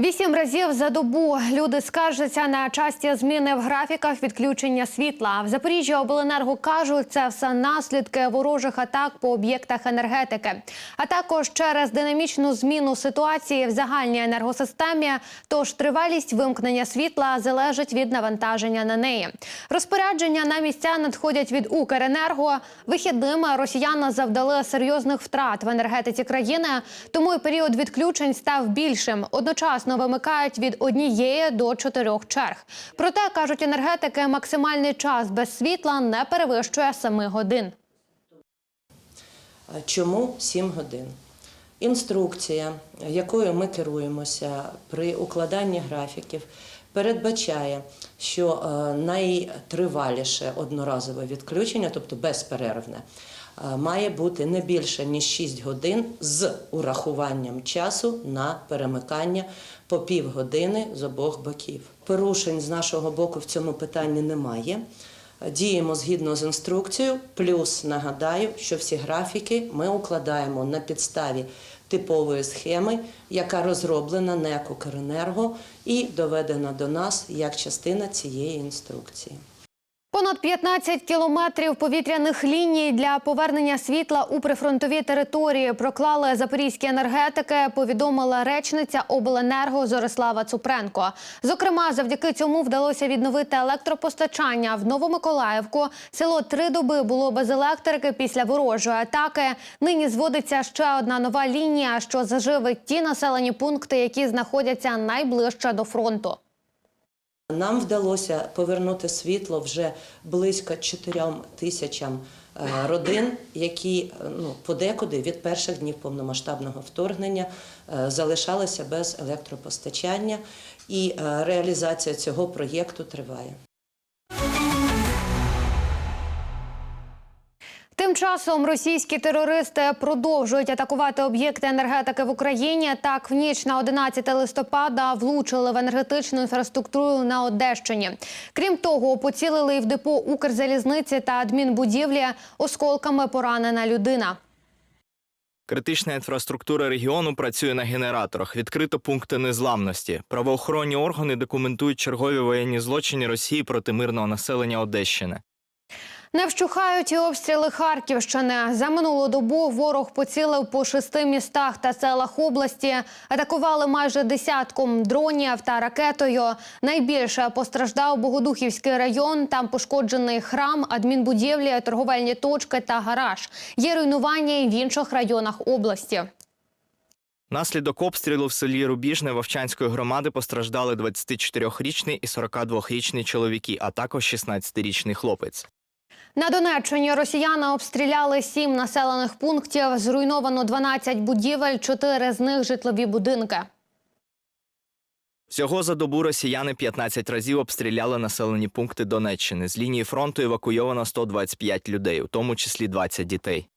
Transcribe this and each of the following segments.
Вісім разів за добу люди скаржаться на часті зміни в графіках відключення світла. В Запоріжжі обленерго кажуть, це все наслідки ворожих атак по об'єктах енергетики, а також через динамічну зміну ситуації в загальній енергосистемі. Тож тривалість вимкнення світла залежить від навантаження на неї. Розпорядження на місця надходять від Укренерго. Вихідними росіяни завдали серйозних втрат в енергетиці країни, тому і період відключень став більшим. Одночасно вимикають від однієї до чотирьох черг. Проте кажуть енергетики, максимальний час без світла не перевищує 7 годин. Чому 7 годин? Інструкція, якою ми керуємося при укладанні графіків, передбачає, що е, найтриваліше одноразове відключення, тобто безперервне, має бути не більше ніж 6 годин з урахуванням часу на перемикання по півгодини з обох боків. Порушень з нашого боку в цьому питанні немає. Діємо згідно з інструкцією. Плюс нагадаю, що всі графіки ми укладаємо на підставі типової схеми, яка розроблена НЕК «Укренерго» і доведена до нас як частина цієї інструкції. Понад 15 кілометрів повітряних ліній для повернення світла у прифронтові території проклали запорізькі енергетики. Повідомила речниця обленерго Зорислава Цупренко. Зокрема, завдяки цьому вдалося відновити електропостачання в Новомиколаївку. Село три доби було без електрики після ворожої атаки. Нині зводиться ще одна нова лінія, що заживить ті населені пункти, які знаходяться найближче до фронту. Нам вдалося повернути світло вже близько 4 тисячам е, родин, які е, ну, подекуди від перших днів повномасштабного вторгнення е, залишалися без електропостачання, і реалізація цього проєкту триває. Часом російські терористи продовжують атакувати об'єкти енергетики в Україні. Так, в ніч на 11 листопада влучили в енергетичну інфраструктуру на Одещині. Крім того, поцілили і в депо Укрзалізниці та адмінбудівлі осколками поранена людина. Критична інфраструктура регіону працює на генераторах. Відкрито пункти незламності. Правоохоронні органи документують чергові воєнні злочини Росії проти мирного населення Одещини. Не вщухають і обстріли Харківщини. За минулу добу ворог поцілив по шести містах та селах області. Атакували майже десятком дронів та ракетою. Найбільше постраждав Богодухівський район. Там пошкоджений храм, адмінбудівлі, торговельні точки та гараж. Є руйнування і в інших районах області. Наслідок обстрілу в селі Рубіжне Вовчанської громади постраждали 24-річний і 42-річний чоловіки, а також 16-річний хлопець. На Донеччині росіяни обстріляли сім населених пунктів. Зруйновано 12 будівель, чотири з них житлові будинки. Всього за добу росіяни 15 разів обстріляли населені пункти Донеччини. З лінії фронту евакуйовано 125 людей, у тому числі 20 дітей.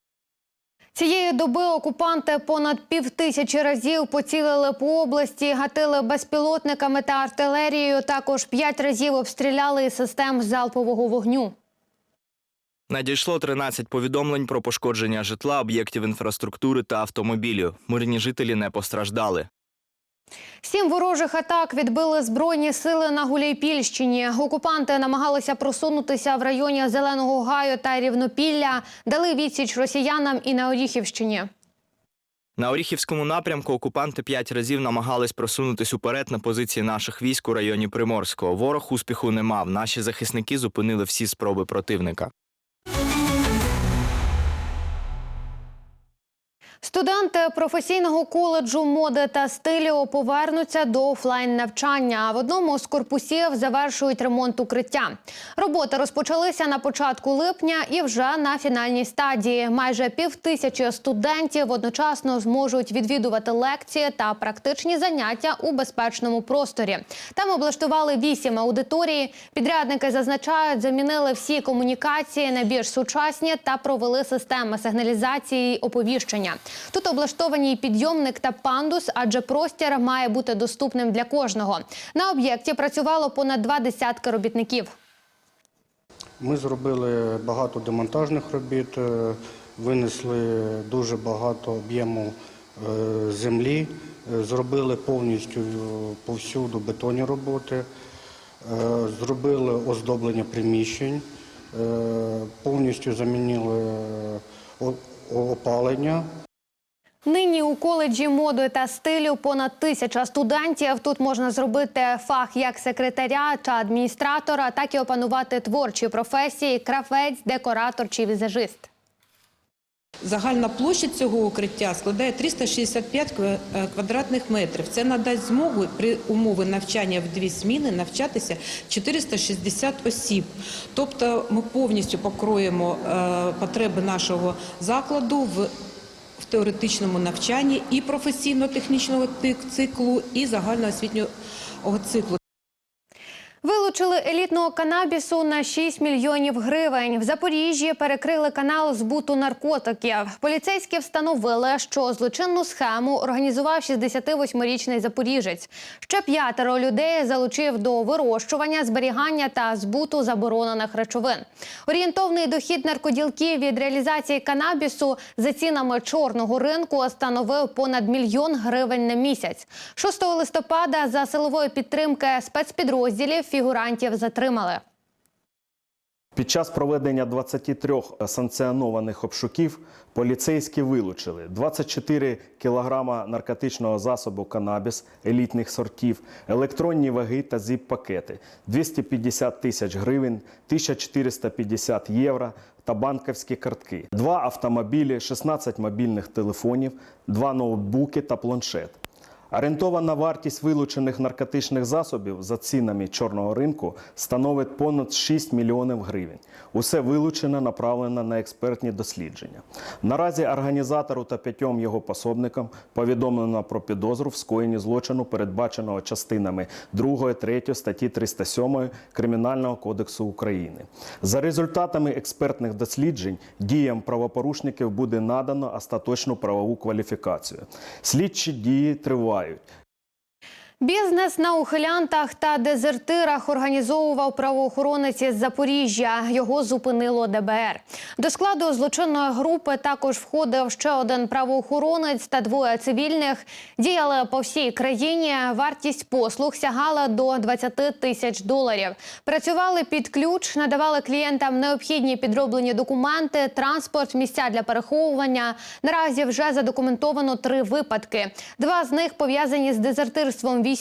Цієї доби окупанти понад півтисячі разів поцілили по області, гатили безпілотниками та артилерією. Також п'ять разів обстріляли із систем залпового вогню. Надійшло 13 повідомлень про пошкодження житла, об'єктів інфраструктури та автомобілів. Мирні жителі не постраждали. Сім ворожих атак відбили збройні сили на Гуляйпільщині. Окупанти намагалися просунутися в районі Зеленого Гаю та Рівнопілля, дали відсіч росіянам і на Оріхівщині. На Оріхівському напрямку окупанти п'ять разів намагались просунутись уперед на позиції наших військ у районі Приморського. Ворог успіху не мав. Наші захисники зупинили всі спроби противника. Студенти професійного коледжу моди та стилю повернуться до офлайн навчання. В одному з корпусів завершують ремонт укриття. Роботи розпочалися на початку липня і вже на фінальній стадії. Майже півтисячі студентів одночасно зможуть відвідувати лекції та практичні заняття у безпечному просторі. Там облаштували вісім аудиторій. Підрядники зазначають, замінили всі комунікації на більш сучасні та провели системи сигналізації оповіщення. Тут облаштовані підйомник та пандус, адже простір має бути доступним для кожного. На об'єкті працювало понад два десятки робітників. Ми зробили багато демонтажних робіт, е, винесли дуже багато об'єму е, землі, е, зробили повністю повсюду бетонні роботи, зробили оздоблення приміщень, повністю замінили опалення. Нині у коледжі моди та стилю понад тисяча студентів. Тут можна зробити фах як секретаря та адміністратора, так і опанувати творчі професії крафець, декоратор чи візажист. Загальна площа цього укриття складає 365 ква- е, квадратних метрів. Це надасть змогу при умови навчання в дві зміни навчатися 460 осіб. Тобто ми повністю покроємо е, потреби нашого закладу в в теоретичному навчанні і професійно-технічного циклу, і загальноосвітнього циклу. Вилучили елітного канабісу на 6 мільйонів гривень. В Запоріжжі перекрили канал збуту наркотиків. Поліцейські встановили, що злочинну схему організував 68-річний запоріжець. Ще п'ятеро людей залучив до вирощування, зберігання та збуту заборонених речовин. Орієнтовний дохід наркоділків від реалізації канабісу за цінами чорного ринку становив понад мільйон гривень на місяць. 6 листопада за силової підтримки спецпідрозділів фігурантів затримали. Під час проведення 23 санкціонованих обшуків поліцейські вилучили 24 кілограма наркотичного засобу канабіс елітних сортів, електронні ваги та зіп-пакети, 250 тисяч гривень, 1450 євро та банківські картки, два автомобілі, 16 мобільних телефонів, два ноутбуки та планшет. Орієнтована вартість вилучених наркотичних засобів за цінами чорного ринку становить понад 6 мільйонів гривень. Усе вилучено направлено на експертні дослідження. Наразі організатору та п'ятьом його пособникам повідомлено про підозру в скоєнні злочину, передбаченого частинами 2, 3 статті 307 Кримінального кодексу України. За результатами експертних досліджень діям правопорушників буде надано остаточну правову кваліфікацію. Слідчі дії тривають. ut. Бізнес на ухилянтах та дезертирах організовував правоохоронець із Запоріжжя. Його зупинило ДБР. До складу злочинної групи також входив ще один правоохоронець та двоє цивільних. Діяли по всій країні. Вартість послуг сягала до 20 тисяч доларів. Працювали під ключ, надавали клієнтам необхідні підроблені документи, транспорт, місця для переховування. Наразі вже задокументовано три випадки. Два з них пов'язані з дезертирством військових,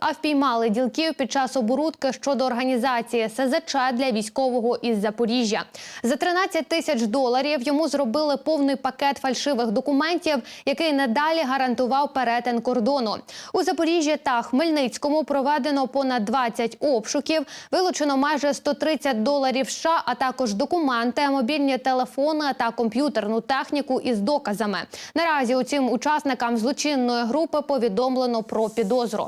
а впіймали ділків під час оборудки щодо організації СЗЧ для військового із Запоріжжя. За 13 тисяч доларів йому зробили повний пакет фальшивих документів, який надалі гарантував перетин кордону. У Запоріжжі та Хмельницькому проведено понад 20 обшуків. Вилучено майже 130 доларів США, а також документи, мобільні телефони та комп'ютерну техніку із доказами. Наразі усім учасникам злочинної групи повідомлено про підозру.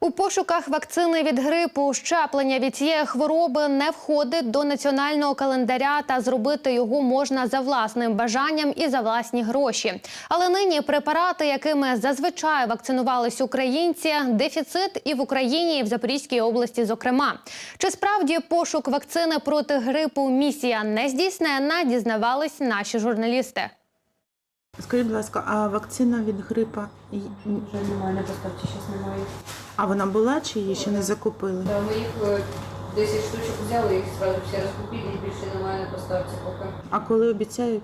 У пошуках вакцини від грипу щеплення від цієї хвороби не входить до національного календаря, та зробити його можна за власним бажанням і за власні гроші. Але нині препарати, якими зазвичай вакцинувались українці, дефіцит і в Україні, і в Запорізькій області, зокрема. Чи справді пошук вакцини проти грипу місія не здійснена? Дізнавались наші журналісти. Скажіть, будь ласка, а вакцина від грипа? Вже немає на поставці, зараз немає. А вона була чи її ще не закупили? Да, ми їх е, 10 штучок взяли, їх одразу всі розкупили і більше немає на поставці поки. А коли обіцяють?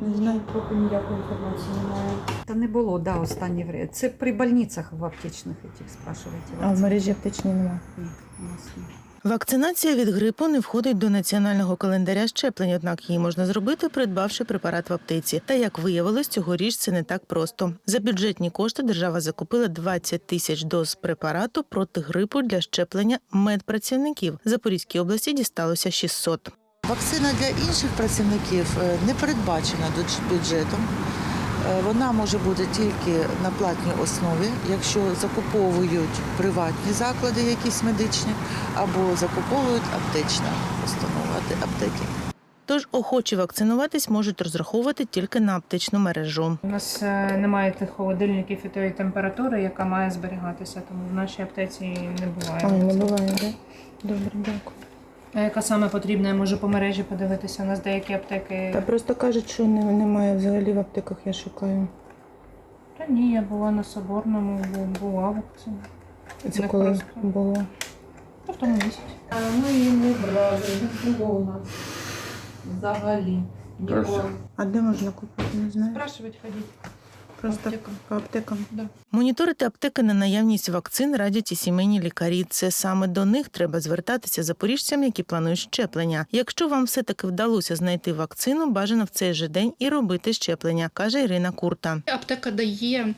Не знаю. Поки ніякої інформації немає. Та не було, да, останнє время. Це при больницях в аптечних этих спрашиваете. А в мережі аптечні немає. Ні, у нас ні. Вакцинація від грипу не входить до національного календаря щеплень, однак її можна зробити, придбавши препарат в аптеці. Та як виявилось, цьогоріч це не так просто. За бюджетні кошти держава закупила 20 тисяч доз препарату проти грипу для щеплення медпрацівників. Запорізькій області дісталося 600. Вакцина для інших працівників е, не передбачена бюджетом. Е, Вона може бути тільки на платній основі, якщо закуповують приватні заклади, якісь медичні, або закуповують аптечна установа, аптеки. Тож охочі вакцинуватись можуть розраховувати тільки на аптечну мережу. У нас е, немає тих холодильників і тої температури, яка має зберігатися, тому в нашій аптеці не буває. буває, так? Добре, дякую. А яка саме потрібна, я можу по мережі подивитися. У нас деякі аптеки. Та просто кажуть, що не- немає взагалі в аптеках, я шукаю. Та ні, я була на соборному, бу- була вакцина. Це Не коли просто. було. Ну, в тому місяці. Ми її не брали, не було у нас взагалі. Ніколи. А де можна купити? Не знаю. Спрашивать ходіть. Просто аптекам. по аптекам. Моніторити аптеки на наявність вакцин радять і сімейні лікарі. Це саме до них треба звертатися запоріжцям, які планують щеплення. Якщо вам все таки вдалося знайти вакцину, бажано в цей же день і робити щеплення, каже Ірина Курта. Аптека дає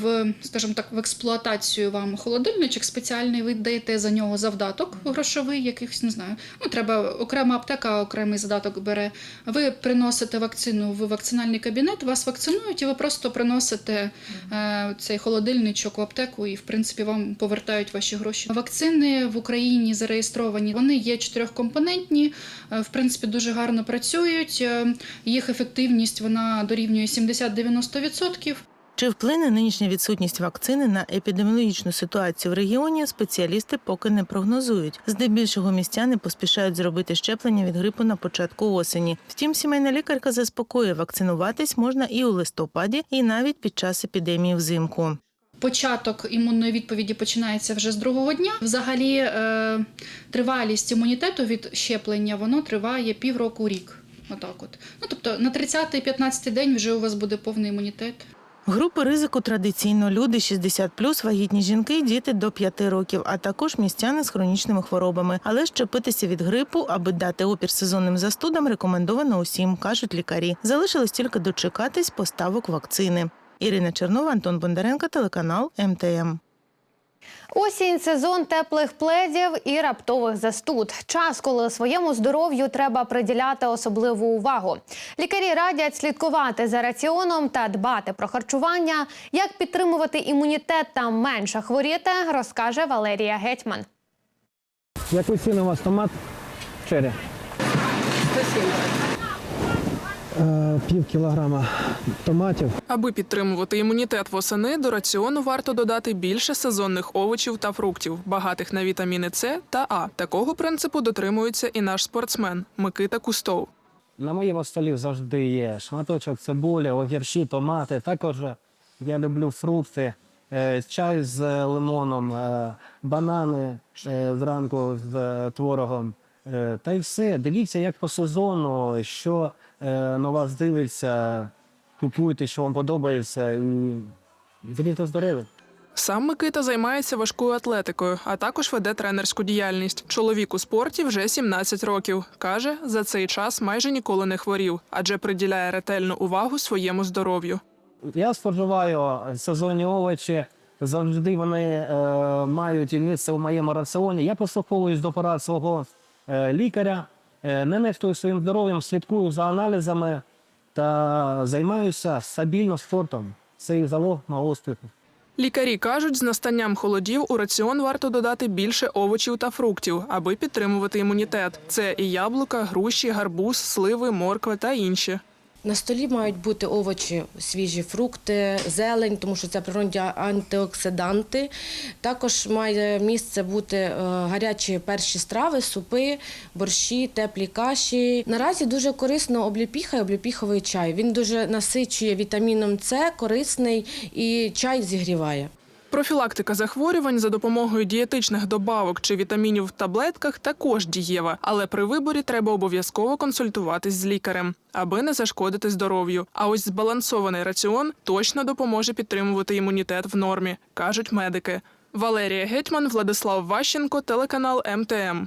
в, скажімо так, в експлуатацію вам холодильничок спеціальний, ви даєте за нього завдаток грошовий, якихось не знаю. Ну, треба окрема аптека, окремий задаток бере. Ви приносите вакцину в вакцинальний кабінет, вас вакцинують, і ви просто приносите е, цей холодильничок в аптеку, і в принципі вам повертають ваші гроші. Вакцини в Україні зареєстровані. Вони є чотирьохкомпонентні, е, в принципі, дуже гарно працюють. Е, Їх ефективність вона дорівнює 70-90%. Чи вплине нинішня відсутність вакцини на епідеміологічну ситуацію в регіоні? Спеціалісти поки не прогнозують. Здебільшого містяни поспішають зробити щеплення від грипу на початку осені. Втім, сімейна лікарка заспокоює, вакцинуватись можна і у листопаді, і навіть під час епідемії взимку. Початок імунної відповіді починається вже з другого дня. Взагалі, е, тривалість імунітету від щеплення воно триває півроку рік. Отак, от. Ну тобто на 30-15 день вже у вас буде повний імунітет. Групи ризику традиційно люди 60+, вагітні жінки, діти до 5 років, а також містяни з хронічними хворобами. Але щепитися від грипу, аби дати опір сезонним застудам, рекомендовано усім, кажуть лікарі. Залишилось тільки дочекатись поставок вакцини. Ірина Чернова, Антон Бондаренко, телеканал МТМ. Осінь сезон теплих пледів і раптових застуд. Час, коли своєму здоров'ю треба приділяти особливу увагу. Лікарі радять слідкувати за раціоном та дбати про харчування. Як підтримувати імунітет та менше хворіти, розкаже Валерія Гетьман. Яку ціну у вас томат? Черрі? 170. Е, пів кілограма томатів. Аби підтримувати імунітет восени, до раціону варто додати більше сезонних овочів та фруктів, багатих на вітаміни С та А. Такого принципу дотримується і наш спортсмен Микита Кустов. На моєму столі завжди є шматочок цибулі, огірші, томати. Також я люблю фрукти, е, чай з лимоном, е, банани зранку з творогом. Е, Та й все. Дивіться, як по сезону, що е, на вас дивиться, купуйте, що вам подобається, і будьте здорові. Сам Микита займається важкою атлетикою, а також веде тренерську діяльність. Чоловік у спорті вже 17 років. Каже, за цей час майже ніколи не хворів, адже приділяє ретельну увагу своєму здоров'ю. Я споживаю сезонні овочі. Завжди вони е, мають місце в моєму раціоні. Я послуховуюсь до порад свого лікаря, е, не нехтую своїм здоров'ям, слідкую за аналізами та займаюся стабільно спортом. Це і залог мого успіху. Лікарі кажуть, з настанням холодів у раціон варто додати більше овочів та фруктів, аби підтримувати імунітет. Це і яблука, груші, гарбуз, сливи, морква та інші. На столі мають бути овочі, свіжі фрукти, зелень, тому що це природні антиоксиданти. Також має місце бути е, гарячі перші страви, супи, борщі, теплі каші. Наразі дуже корисно обліпіха і обліпіховий чай. Він дуже насичує вітаміном С, корисний і чай зігріває. Профілактика захворювань за допомогою дієтичних добавок чи вітамінів в таблетках також дієва, але при виборі треба обов'язково консультуватись з лікарем, аби не зашкодити здоров'ю. А ось збалансований раціон точно допоможе підтримувати імунітет в нормі, кажуть медики. Валерія Гетьман, Владислав Ващенко, телеканал МТМ.